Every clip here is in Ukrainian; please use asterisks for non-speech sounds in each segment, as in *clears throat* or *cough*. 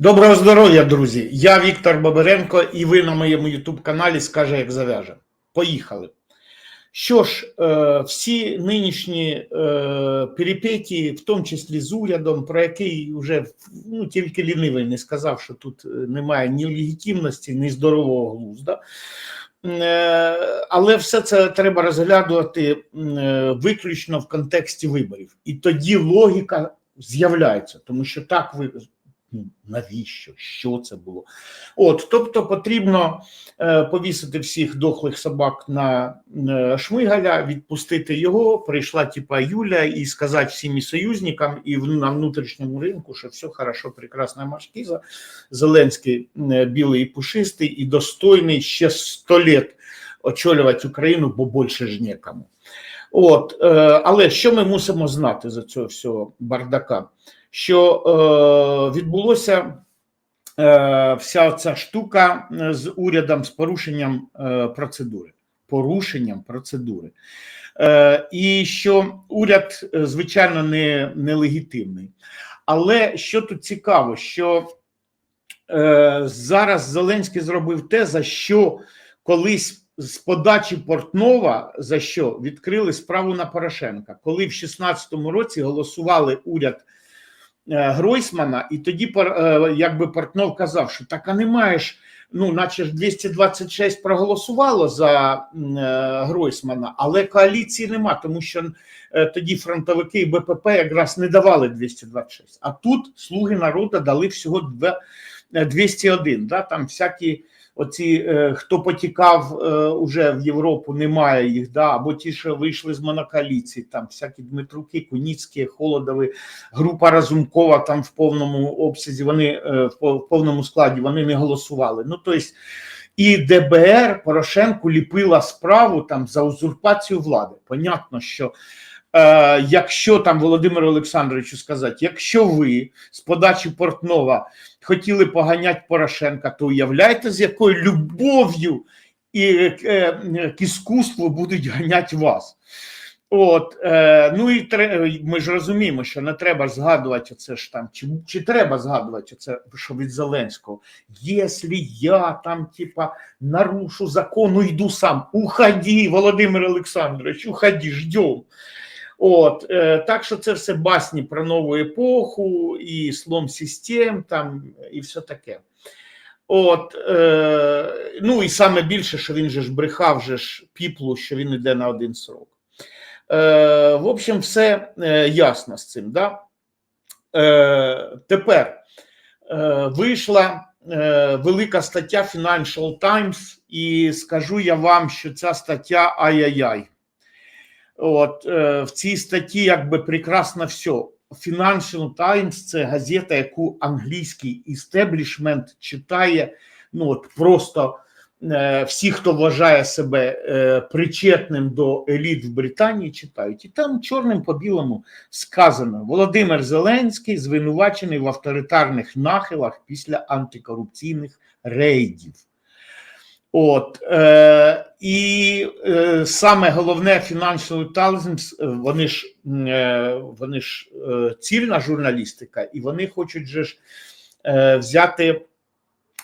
Доброго здоров'я, друзі! Я Віктор Бабиренко, і ви на моєму Ютуб каналі скаже, як зав'яже. Поїхали. Що ж, е, всі нинішні е, перипетії, в тому числі з урядом, про який вже ну, тільки лінивий не сказав, що тут е, немає ні легітимності, ні здорового глузда. Але все це треба розглядувати виключно в контексті виборів. І тоді логіка з'являється, тому що так ви. Ну, навіщо? Що це було? От, тобто потрібно е, повісити всіх дохлих собак на е, Шмигаля, відпустити його. Прийшла типа Юля і сказати всім союзникам і в, на внутрішньому ринку, що все хорошо, прекрасна маршкіза. Зеленський е, білий і пушистий і достойний ще 100 літ очолювати Україну, бо більше ж нікому. От, е, але що ми мусимо знати за цього всього бардака? Що е, відбулося е, вся ця штука е, з урядом з порушенням е, процедури. Порушенням процедури. Е, і що уряд, е, звичайно, не, нелегітимний. Але що тут цікаво, що е, зараз Зеленський зробив те, за що колись з подачі Портнова за що відкрили справу на Порошенка, коли в 16-му році голосували уряд е, Гройсмана, і тоді е, якби Портнов казав, що так а не маєш. Ну, наче ж 226 проголосувало за е, Гройсмана, але коаліції нема, тому що е, тоді фронтовики і БПП якраз не давали 226. А тут слуги народу дали всього две- е, 201. Да? Там всякі оці, е, хто потікав е, уже в Європу, немає їх, да? або ті, що вийшли з монокаліції, там всякі Дмитруки, Куніцькі, Холодови, група Разумкова там в повному обсязі, вони е, в повному складі вони не голосували. Ну, тобто, і ДБР Порошенку ліпила справу там за узурпацію влади. Понятно, що якщо там Володимиру Олександровичу сказати, якщо ви з подачі Портнова хотіли поганяти Порошенка, то уявляєте, з якою любов'ю і е, е, к іскусству будуть ганяти вас. От, е, ну і ми ж розуміємо, що не треба згадувати це ж там, чи, чи треба згадувати це, що від Зеленського. Якщо я там, типа, нарушу закон, уйду сам, уходи, Володимир Олександрович, уходи, ждем. От, е, так що це все басні про нову епоху і слом систем там і все таке. От, е, ну і саме більше, що він же ж брехав же ж піплу, що він йде на один срок. Е, в общем, все е, ясно з цим. Да? Е, тепер е, вийшла е, велика стаття Financial Times, і скажу я вам, що ця стаття ай-яй-яй. От е, в цій статті якби прекрасно все. Financial Times – це газета, яку англійський істеблішмент читає. Ну от просто е, всі, хто вважає себе е, причетним до еліт в Британії, читають. І там чорним по білому сказано: Володимир Зеленський звинувачений в авторитарних нахилах після антикорупційних рейдів. От е, і е, саме головне Times, е, вони ж е, вони ж е, цільна журналістика, і вони хочуть же ж е, взяти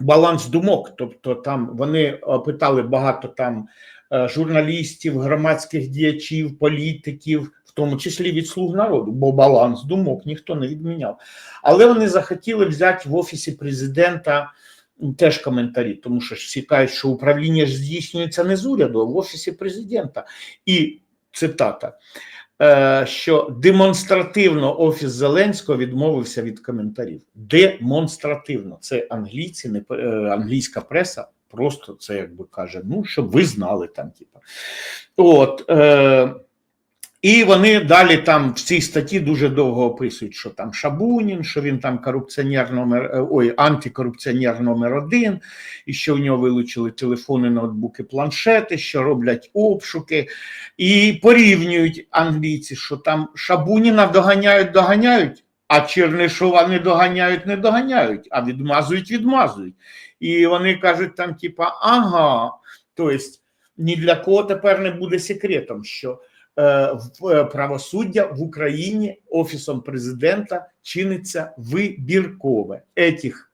баланс думок. Тобто, там вони опитали багато там е, журналістів, громадських діячів, політиків, в тому числі від слуг народу, бо баланс думок ніхто не відміняв. Але вони захотіли взяти в офісі президента теж коментарі, тому що всі кажуть, що управління ж здійснюється не з уряду, а в офісі президента. І цитата, е, що демонстративно офіс Зеленського відмовився від коментарів. Демонстративно, це англійці, не е, англійська преса. Просто це якби каже, ну щоб ви знали там, типа. От е, і вони далі там в цій статті дуже довго описують, що там Шабунін, що він там корупціонер номер е, ой, антикорупціонер номер один, і що в нього вилучили телефони, ноутбуки, планшети, що роблять обшуки, і порівнюють англійці, що там Шабуніна доганяють, доганяють, а Чернишова не доганяють, не доганяють, а відмазують, відмазують. І вони кажуть там, типа, ага, тобто ні для кого тепер не буде секретом, що правосуддя в Україні офісом президента чиниться вибіркове. Етих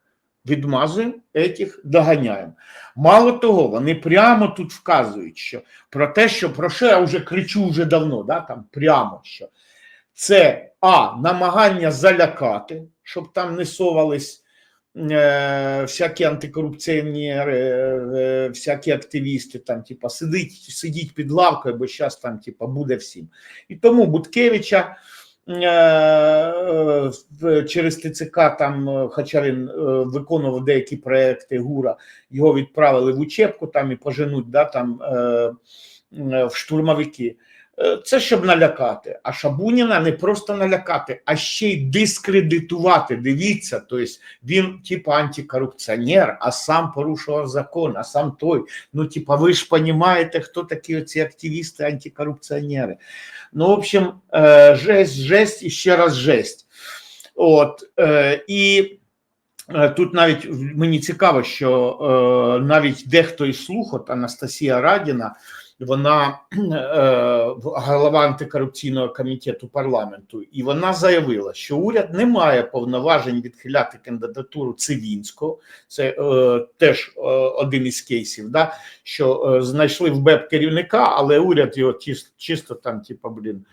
відмазуємо, етіх доганяємо. Мало того, вони прямо тут вказують, що про те, що про що я вже кричу вже давно, да, там прямо що це а намагання залякати, щоб там не совались е, всякі антикорупціонери, е, всякі активісти, там, типа, сидіть, сидіть під лавкою, бо зараз там типа, буде всім. І тому Буткевича е, через ТЦК, там, е, хоча він е, виконував деякі проекти ГУРа, його відправили в учебку там і поженуть да, там, е, е, в штурмовики. Е, Це щоб налякати. А Шабуніна не просто налякати, а ще й дискредитувати. Дивіться, тобто він, типу, антикорупціонер, а сам порушував закон, а сам той. Ну, типа, ви ж розумієте, хто такі оці активісти, антикорупціонери. Ну, в общем, е, жесть, жесть і ще раз жесть. От, е, і тут навіть мені цікаво, що навіть дехто із слух, от Анастасія Радіна, вона *clears throat* е, голова антикорупційного комітету парламенту, і вона заявила, що уряд не має повноважень відхиляти кандидатуру Цивінського. Це е, теж е, один із кейсів, да, що е, знайшли в БЕП керівника, але уряд його чисто, чисто там, типу, блін.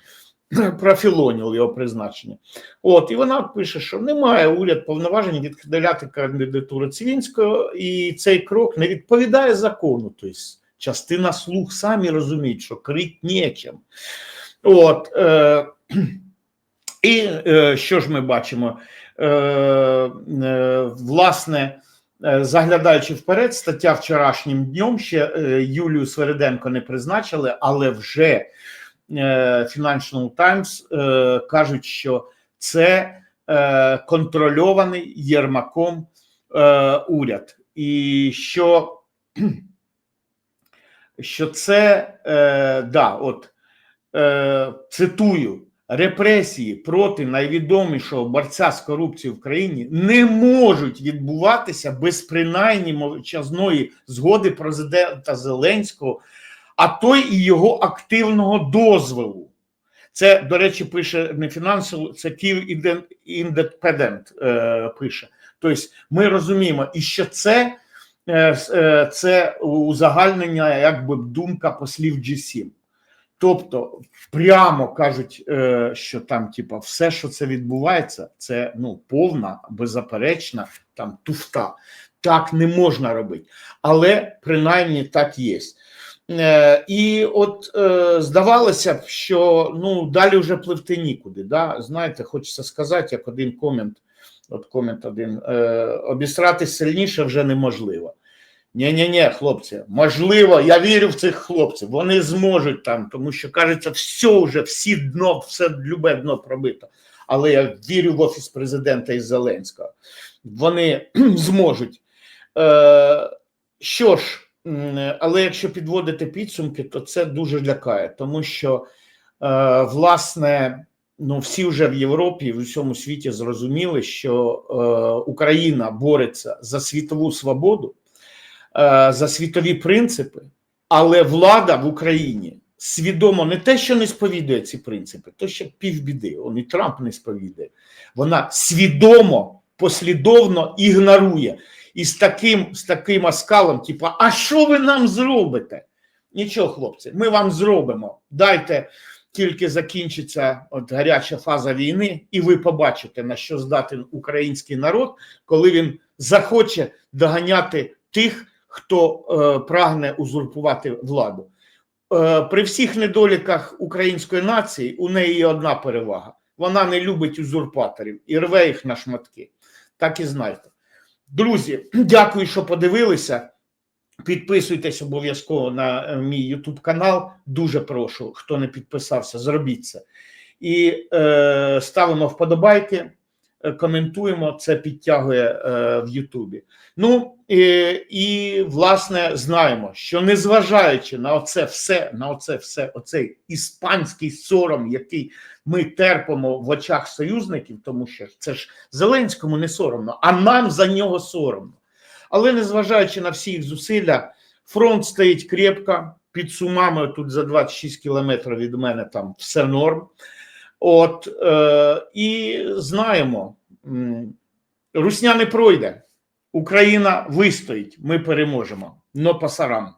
*clears throat* Профілонів його призначення. От, і вона пише, що немає уряд повноважень відхиляти кандидатуру Цивінського, і цей крок не відповідає закону. Тобто частина слуг самі розуміють, що крить нічим. От, е, *clears throat* і е, що ж ми бачимо? Е, е, власне, е, заглядаючи вперед, стаття вчорашнім днем ще е, Юлію Свериденко не призначили, але вже е, Financial Times е, кажуть, що це е, контрольований Єрмаком е, уряд, і що що це е, да, от е, цитую. Репресії проти найвідомішого борця з корупцією в країні не можуть відбуватися без принаймні мовчазної згоди президента Зеленського, а той і його активного дозволу. Це, до речі, пише не фінансово, це Київ Індепендент е, пише. Тобто, ми розуміємо, і що це, це узагальнення, якби думка послів G7. Тобто прямо кажуть, е, що там, типа, все, що це відбувається, це ну повна, беззаперечна там туфта. Так не можна робити, але принаймні так є. Е, І от е, здавалося б, що ну далі вже пливти нікуди. Да? Знаєте, хочеться сказати, як один комент, от комент один: е, обісратись сильніше вже неможливо. Ні, ні, ні, хлопці, можливо, я вірю в цих хлопців. Вони зможуть там, тому що кажеться, все вже, всі дно, все любе дно пробито. Але я вірю в офіс президента і Зеленського. Вони зможуть. Е, Що ж, але якщо підводити підсумки, то це дуже лякає, тому що е, власне. Ну, всі вже в Європі і в усьому світі зрозуміли, що е, Україна бореться за світову свободу, е, за світові принципи, але влада в Україні свідомо не те, що не сповідує ці принципи, то ще півбіди. Он і Трамп не сповідує. Вона свідомо, послідовно ігнорує. І з таким, з таким оскалом, типу, а що ви нам зробите? Нічого, хлопці, ми вам зробимо. Дайте тільки закінчиться от гаряча фаза війни, і ви побачите, на що здатен український народ, коли він захоче доганяти тих, хто е, прагне узурпувати владу. Е, при всіх недоліках української нації у неї є одна перевага: вона не любить узурпаторів і рве їх на шматки. Так і знайте. Друзі, *clears throat* дякую, що подивилися. Підписуйтесь обов'язково на е, мій YouTube канал. Дуже прошу, хто не підписався, зробіть це. І е, ставимо вподобайки, е, коментуємо, це підтягує е, в Ютубі. Ну і, і власне знаємо, що незважаючи на оце все, на оце все, оцей іспанський сором, який ми терпимо в очах союзників, тому що це ж Зеленському не соромно, а нам за нього соромно. Але незважаючи на всі їх зусилля, фронт стоїть крепко, під сумами тут за 26 кілометрів від мене там все норм. От е, і знаємо, Русня не пройде. Україна вистоїть, ми переможемо. Но пасарам.